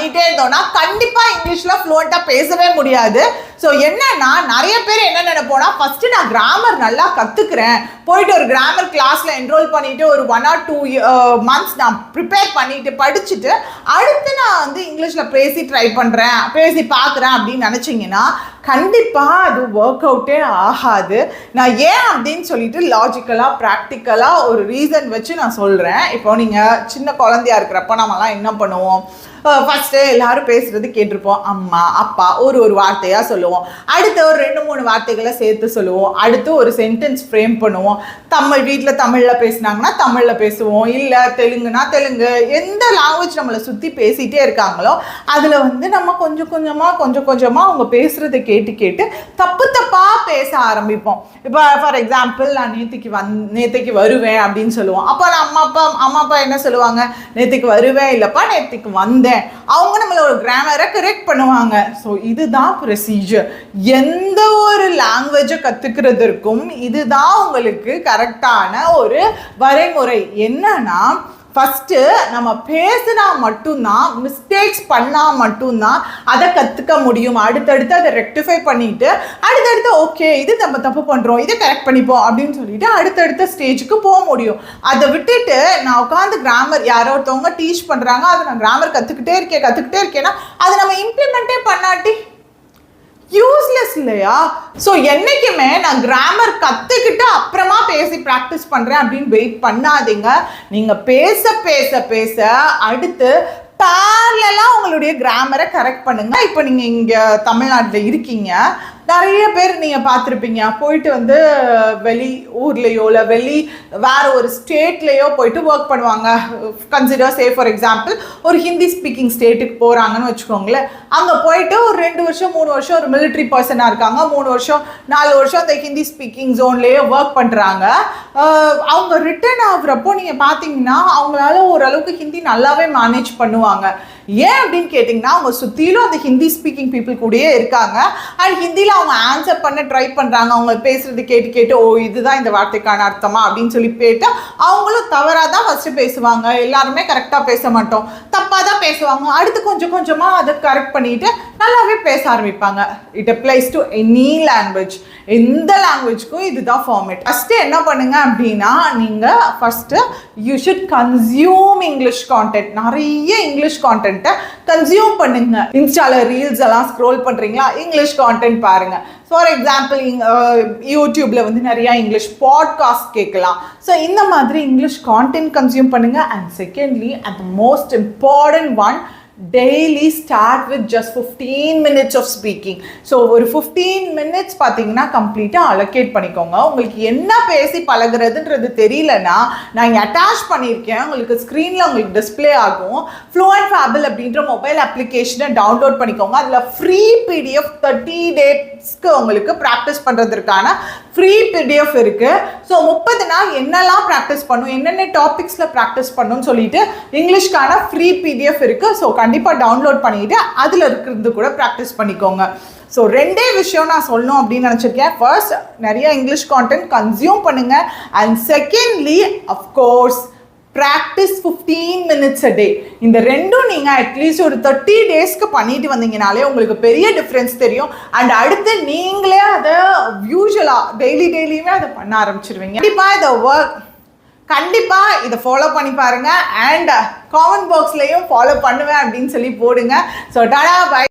பண்ணிட்டே இருந்தோம்னா கண்டிப்பா இங்கிலீஷ்ல ஃப்ளூவெண்டா பேசவே முடியாது. ஸோ என்னன்னா நிறைய பேர் என்ன நினைப்போனா ஃபர்ஸ்ட் நான் கிராமர் நல்லா கத்துக்கிறேன். போயிட்டு ஒரு கிராமர் கிளாஸ்ல என்ரோல் பண்ணிட்டு ஒரு ஒன் ஆர் டூ மந்த்ஸ் நான் ப்ரிப்பேர் பண்ணிட்டு படிச்சுட்டு அடுத்து நான் வந்து இங்கிலீஷ்ல பேசி ட்ரை பண்றேன் பேசி பார்க்குறேன் அப்படின்னு நினச்சிங்கன்னா கண்டிப்பாக அது ஒர்க் அவுட்டே ஆகாது. நான் ஏன் அப்படின்னு சொல்லிட்டு லாஜிக்கலாக ப்ராக்டிக்கலாக ஒரு ரீசன் வச்சு நான் சொல்கிறேன் இப்போ நீங்கள் சின்ன குழந்தையா இருக்கிறப்ப நம்மலாம் என்ன பண்ணுவோம்? ஃபஸ்ட்டு எல்லாரும் பேசுகிறது கேட்டிருப்போம். அம்மா அப்பா ஒரு ஒரு வார்த்தையாக சொல்லுவோம். அடுத்து ஒரு ரெண்டு மூணு வார்த்தைகளை சேர்த்து சொல்லுவோம். அடுத்து ஒரு சென்டென்ஸ் ஃப்ரேம் பண்ணுவோம். தமிழ் வீட்டில் தமிழில் பேசினாங்கன்னா தமிழில் பேசுவோம். இல்லை தெலுங்குனா தெலுங்கு. எந்த லாங்குவேஜ் நம்மளை சுற்றி பேசிகிட்டே இருக்காங்களோ அதில் வந்து நம்ம கொஞ்சம் கொஞ்சமாக கொஞ்சம் கொஞ்சமாக அவங்க பேசுகிறத கேட்டு கேட்டு தப்பு தப்பாக பேச ஆரம்பிப்போம். இப்போ ஃபார் எக்ஸாம்பிள் நான் நேற்றுக்கு வந் நேற்றுக்கு வருவேன் அப்படின்னு சொல்லுவோம். அப்போ நான் அம்மா அப்பா அம்மா அப்பா என்ன சொல்லுவாங்க? நேற்றுக்கு வருவேன் இல்லைப்பா நேற்றுக்கு வந்தேன். அவங்க நம்மளோட ஒரு கிராமரை கரெக்ட் பண்ணுவாங்க. ஸோ இதுதான் ப்ரொசீஜர் எந்த ஒரு லாங்குவேஜை கற்றுக்கிறதற்கும் இதுதான் உங்களுக்கு கரெக்டான ஒரு வரைமுறை. என்னன்னா ஃபஸ்ட்டு நம்ம பேசினா மட்டும்தான் மிஸ்டேக்ஸ் பண்ணால் மட்டும்தான் அதை கற்றுக்க முடியும். அடுத்தடுத்து அதை ரெக்டிஃபை பண்ணிட்டு அடுத்தடுத்து ஓகே இது நம்ம தப்பு பண்ணுறோம் இதை கரெக்ட் பண்ணிப்போம் அப்படின்னு சொல்லிட்டு அடுத்தடுத்த ஸ்டேஜுக்கு போக முடியும். அதை விட்டுட்டு நான் உட்காந்து கிராமர் யாரோ ஒருத்தவங்க டீச் பண்ணுறாங்க அதை நான் கிராமர் கற்றுக்கிட்டே இருக்கேன் கற்றுக்கிட்டே இருக்கேன்னா அதை நம்ம இம்ப்ளிமெண்ட்டே பண்ணாட்டி யூஸ்லெஸ் இல்லையா? ஸோ என்னைக்குமே நான் கிராமர் கற்றுக்கிட்டு அப்புறமா பேசி ப்ராக்டிஸ் பண்ணுறேன் அப்படின்னு வெயிட் பண்ணாதீங்க. நீங்கள் பேச பேச பேச அடுத்து பேரலாம் உங்களுடைய கிராமரை கரெக்ட் பண்ணுங்க. இப்போ நீங்கள் இங்கே தமிழ்நாட்டில் இருக்கீங்க. நிறைய பேர் நீங்கள் பார்த்துருப்பீங்க. போயிட்டு வந்து வெளி ஊர்லேயோ இல்லை வெளி வேற ஒரு ஸ்டேட்லேயோ போயிட்டு ஒர்க் பண்ணுவாங்க. கன்சிடர் சே ஃபார் எக்ஸாம்பிள் ஒரு ஹிந்தி ஸ்பீக்கிங் ஸ்டேட்டுக்கு போகிறாங்கன்னு வச்சுக்கோங்களேன். அங்கே போயிட்டு ஒரு ரெண்டு வருஷம் மூணு வருஷம் ஒரு மிலிட்ரி பர்சனாக இருக்காங்க. மூணு வருஷம் நாலு வருஷம் அந்த ஹிந்தி ஸ்பீக்கிங் ஜோன்லேயே ஒர்க் பண்ணுறாங்க அவங்க ரிட்டர்ன் ஆகுறப்போ நீங்கள் பார்த்தீங்கன்னா அவங்களால ஓரளவுக்கு ஹிந்தி நல்லாவே மேனேஜ் பண்ணுவாங்க. ஏன் அப்படின்னு கேட்டிங்கன்னா அவங்க சுற்றிலும் அந்த ஹிந்தி ஸ்பீக்கிங் பீப்புள் கூடயே இருக்காங்க. அண்ட் ஹிந்தியில் அவங்க ஆன்சர் பண்ண ட்ரை பண்ணுறாங்க அவங்க பேசுறது கேட்டு கேட்டு ஓ இதுதான் இந்த வார்த்தைக்கான அர்த்தமா? அப்படின்னு சொல்லி போயிட்டு அவங்களும் தவறாக தான் ஃபஸ்ட்டு பேசுவாங்க. எல்லாருமே கரெக்டாக பேச மாட்டோம். தப்பாக தான் பேசுவாங்க. அடுத்து கொஞ்சம் கொஞ்சமாக அதை கரெக்ட் பண்ணிட்டு நல்லாவே பேச ஆரம்பிப்பாங்க. It applies to any language எந்த லாங்குவேஜ்க்கும் இதுதான் ஃபார்மேட் ஃபஸ்ட்டு என்ன பண்ணுங்க அப்படின்னா நீங்கள் first you should consume English content நிறைய இங்கிலீஷ் கான்டென்ட்டை கன்சியூம் பண்ணுங்க. இன்ஸ்டாவில் ரீல்ஸ் எல்லாம் ஸ்க்ரோல் பண்ணுறீங்களா இங்கிலீஷ் கான்டென்ட் பாருங்கள் ஃபார் எக்ஸாம்பிள் யூடியூப்பில் வந்து நிறையா இங்கிலீஷ் பாட்காஸ்ட் கேட்கலாம். ஸோ இந்த மாதிரி இங்கிலீஷ் கான்டென்ட் கன்சியூம் பண்ணுங்கள் and secondly at most important one daily start with just fifteen minutes of speaking so ஒரு ஃபிஃப்டீன் மினிட்ஸ் பார்த்தீங்கன்னா கம்ப்ளீட்டாக அலோகேட் பண்ணிக்கோங்க. உங்களுக்கு என்ன பேசி பழகுறதுன்றது தெரியலனா நான் இங்கே அட்டாச் பண்ணியிருக்கேன். உங்களுக்கு ஸ்க்ரீனில் உங்களுக்கு டிஸ்ப்ளே ஆகும். ஃப்ளூயன்ட் ஃபேபிள் அப்படின்ற மொபைல் அப்ளிகேஷனை டவுன்லோட் பண்ணிக்கோங்க. அதில் ஃப்ரீ பிடிஎஃப் தேர்ட்டி டேஸ்க்கு உங்களுக்கு ப்ராக்டிஸ் பண்ணுறதுக்கான ஃப்ரீ பிடிஎஃப் இருக்குது ஸோ முப்பது நாள் என்னெல்லாம் ப்ராக்டிஸ் பண்ணும் என்னென்ன டாபிக்ஸில் ப்ராக்டிஸ் பண்ணுன்னு சொல்லிட்டு இங்கிலீஷ்க்கான ஃப்ரீ பிடிஎஃப் இருக்குது ஸோ கண்டிப்பாக டவுன்லோட் பண்ணிட்டு அதில் இருக்கிறது கூட ப்ராக்டிஸ் பண்ணிக்கோங்க. ஸோ ரெண்டே விஷயம் நான் சொல்லணும் அப்படின்னு நினச்சிருக்கேன். ஃபர்ஸ்ட் நிறைய இங்கிலீஷ் கான்டென்ட் கன்சியூம் பண்ணுங்கள் and secondly of course practice fifteen minutes a day இந்த ரெண்டும் நீங்கள் அட்லீஸ்ட் ஒரு தேர்ட்டி டேஸ்க்கு பண்ணிட்டு வந்தீங்கனாலே உங்களுக்கு பெரிய டிஃப்ரென்ஸ் தெரியும். அண்ட் அடுத்து நீங்களே அதை யூஸ்வலாக டெய்லி டெய்லியுமே அதை பண்ண ஆரம்பிச்சிருவீங்க. கண்டிப்பாக இதை ஒர்க் கண்டிப்பாக இதை ஃபாலோ பண்ணி பாருங்கள் அண்ட் காமெண்ட் பாக்ஸ்லேயும் ஃபாலோ பண்ணுவேன் அப்படின்னு சொல்லி போடுங்க. So tata bye